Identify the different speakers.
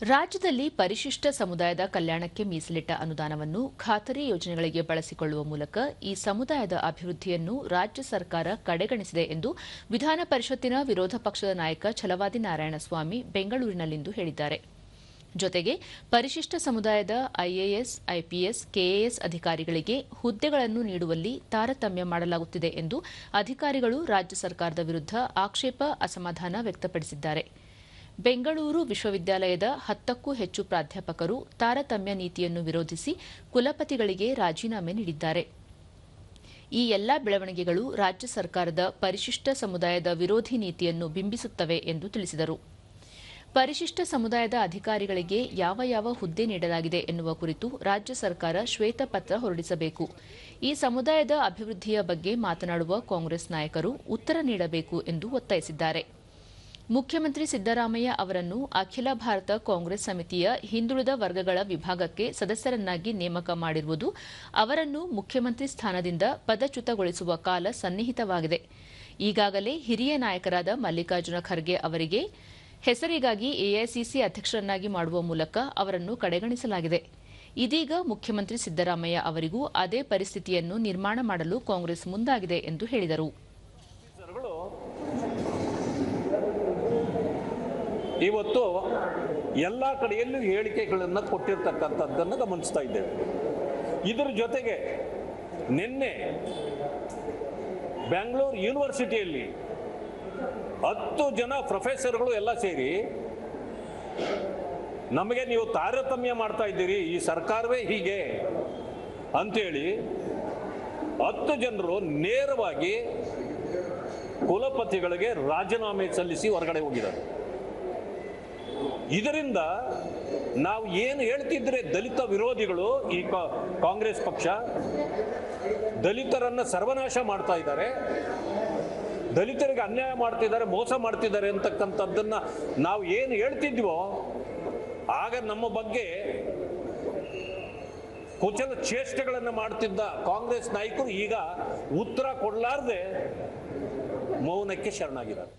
Speaker 1: ರಾಜ್ಯದಲ್ಲಿ ಪರಿಶಿಷ್ಟ ಸಮುದಾಯದ ಕಲ್ಯಾಣಕ್ಕೆ ಮೀಸಲಿಟ್ಟ ಅನುದಾನವನ್ನು ಖಾತರಿ ಯೋಜನೆಗಳಿಗೆ ಬಳಸಿಕೊಳ್ಳುವ ಮೂಲಕ ಈ ಸಮುದಾಯದ ಅಭಿವೃದ್ಧಿಯನ್ನು ರಾಜ್ಯ ಸರ್ಕಾರ ಕಡೆಗಣಿಸಿದೆ ಎಂದು ವಿಧಾನ ಪರಿಷತ್ತಿನ ವಿರೋಧ ಪಕ್ಷದ ನಾಯಕ ಛಲವಾದಿ ನಾರಾಯಣಸ್ವಾಮಿ ಬೆಂಗಳೂರಿನಲ್ಲಿಂದು ಹೇಳಿದ್ದಾರೆ. ಜೊತೆಗೆ ಪರಿಶಿಷ್ಟ ಸಮುದಾಯದ ಐಎಎಸ್, ಐಪಿಎಸ್, ಕೆಎಎಸ್ ಅಧಿಕಾರಿಗಳಿಗೆ ಹುದ್ದೆಗಳನ್ನು ನೀಡುವಲ್ಲಿ ತಾರತಮ್ಯ ಮಾಡಲಾಗುತ್ತಿದೆ ಎಂದು ಅಧಿಕಾರಿಗಳು ರಾಜ್ಯ ಸರ್ಕಾರದ ವಿರುದ್ಧ ಆಕ್ಷೇಪ ಅಸಮಾಧಾನ ವ್ಯಕ್ತಪಡಿಸಿದ್ದಾರೆ. ಬೆಂಗಳೂರು ವಿಶ್ವವಿದ್ಯಾಲಯದ ಹತ್ತಕ್ಕೂ ಹೆಚ್ಚು ಪ್ರಾಧ್ಯಾಪಕರು ತಾರತಮ್ಯ ನೀತಿಯನ್ನು ವಿರೋಧಿಸಿ ಕುಲಪತಿಗಳಿಗೆ ರಾಜೀನಾಮೆ ನೀಡಿದ್ದಾರೆ. ಈ ಎಲ್ಲಾ ಬೆಳವಣಿಗೆಗಳು ರಾಜ್ಯ ಸರ್ಕಾರದ ಪರಿಶಿಷ್ಟ ಸಮುದಾಯದ ವಿರೋಧಿ ನೀತಿಯನ್ನು ಬಿಂಬಿಸುತ್ತವೆ ಎಂದು ತಿಳಿಸಿದರು. ಪರಿಶಿಷ್ಟ ಸಮುದಾಯದ ಅಧಿಕಾರಿಗಳಿಗೆ ಯಾವ ಯಾವ ಹುದ್ದೆ ನೀಡಲಾಗಿದೆ ಎನ್ನುವ ಕುರಿತು ರಾಜ್ಯ ಸರ್ಕಾರ ಶ್ವೇತಪತ್ರ ಹೊರಡಿಸಬೇಕು. ಈ ಸಮುದಾಯದ ಅಭಿವೃದ್ಧಿಯ ಬಗ್ಗೆ ಮಾತನಾಡುವ ಕಾಂಗ್ರೆಸ್ ನಾಯಕರು ಉತ್ತರ ನೀಡಬೇಕು ಎಂದು ಒತ್ತಾಯಿಸಿದ್ದಾರೆ. ಮುಖ್ಯಮಂತ್ರಿ ಸಿದ್ದರಾಮಯ್ಯ ಅವರನ್ನು ಅಖಿಲ ಭಾರತ ಕಾಂಗ್ರೆಸ್ ಸಮಿತಿಯ ಹಿಂದುಳಿದ ವರ್ಗಗಳ ವಿಭಾಗಕ್ಕೆ ಸದಸ್ಯರನ್ನಾಗಿ ನೇಮಕ ಮಾಡಿರುವುದು ಅವರನ್ನು ಮುಖ್ಯಮಂತ್ರಿ ಸ್ಥಾನದಿಂದ ಪದಚ್ಯುತಗೊಳಿಸುವ ಕಾಲ ಸನ್ನಿಹಿತವಾಗಿದೆ. ಈಗಾಗಲೇ ಹಿರಿಯ ನಾಯಕರಾದ ಮಲ್ಲಿಕಾರ್ಜುನ ಖರ್ಗೆ ಅವರಿಗೆ ಹೆಸರಿಗಾಗಿ ಎಐಸಿಸಿ ಅಧ್ಯಕ್ಷರನ್ನಾಗಿ ಮಾಡುವ ಮೂಲಕ ಅವರನ್ನು ಕಡೆಗಣಿಸಲಾಗಿದೆ. ಇದೀಗ ಮುಖ್ಯಮಂತ್ರಿ ಸಿದ್ದರಾಮಯ್ಯ ಅವರಿಗೂ ಅದೇ ಪರಿಸ್ಥಿತಿಯನ್ನು ನಿರ್ಮಾಣ ಮಾಡಲು ಕಾಂಗ್ರೆಸ್ ಮುಂದಾಗಿದೆ ಎಂದು ಹೇಳಿದರು.
Speaker 2: ಇವತ್ತು ಎಲ್ಲ ಕಡೆಯಲ್ಲೂ ಹೇಳಿಕೆಗಳನ್ನು ಕೊಟ್ಟಿರ್ತಕ್ಕಂಥದ್ದನ್ನು ಗಮನಿಸ್ತಾ ಇದ್ದೇವೆ. ಇದರ ಜೊತೆಗೆ ನಿನ್ನೆ ಬೆಂಗಳೂರು ಯೂನಿವರ್ಸಿಟಿಯಲ್ಲಿ ಹತ್ತು ಜನ ಪ್ರೊಫೆಸರ್ಗಳು ಎಲ್ಲ ಸೇರಿ ನಮಗೆ ನೀವು ತಾರತಮ್ಯ ಮಾಡ್ತಾ ಇದ್ದೀರಿ, ಈ ಸರ್ಕಾರವೇ ಹೀಗೆ ಅಂಥೇಳಿ ಹತ್ತು ಜನರು ನೇರವಾಗಿ ಕುಲಪತಿಗಳಿಗೆ ರಾಜೀನಾಮೆ ಸಲ್ಲಿಸಿ ಹೊರಗಡೆ ಹೋಗಿದ್ದಾರೆ. ಇದರಿಂದ ನಾವು ಏನು ಹೇಳ್ತಿದ್ರೆ ದಲಿತ ವಿರೋಧಿಗಳು ಈ ಕಾಂಗ್ರೆಸ್ ಪಕ್ಷ ದಲಿತರನ್ನ ಸರ್ವನಾಶ ಮಾಡ್ತಾ ಇದ್ದಾರೆ. ದಲಿತರಿಗೆ ಅನ್ಯಾಯ ಮಾಡ್ತಿದ್ದಾರೆ, ಮೋಸ ಮಾಡ್ತಿದ್ದಾರೆ ಅಂತಕ್ಕಂಥದ್ದನ್ನ ನಾವು ಏನು ಹೇಳ್ತಿದ್ವೋ ಆಗ ನಮ್ಮ ಬಗ್ಗೆ ಕುಚಲ ಚೇಷ್ಟೆಗಳನ್ನು ಮಾಡ್ತಿದ್ದ ಕಾಂಗ್ರೆಸ್ ನಾಯಕರು ಈಗ ಉತ್ತರ ಕೊಡಲಾರ್ದೆ ಮೌನಕ್ಕೆ ಶರಣಾಗಿದ್ದಾರೆ.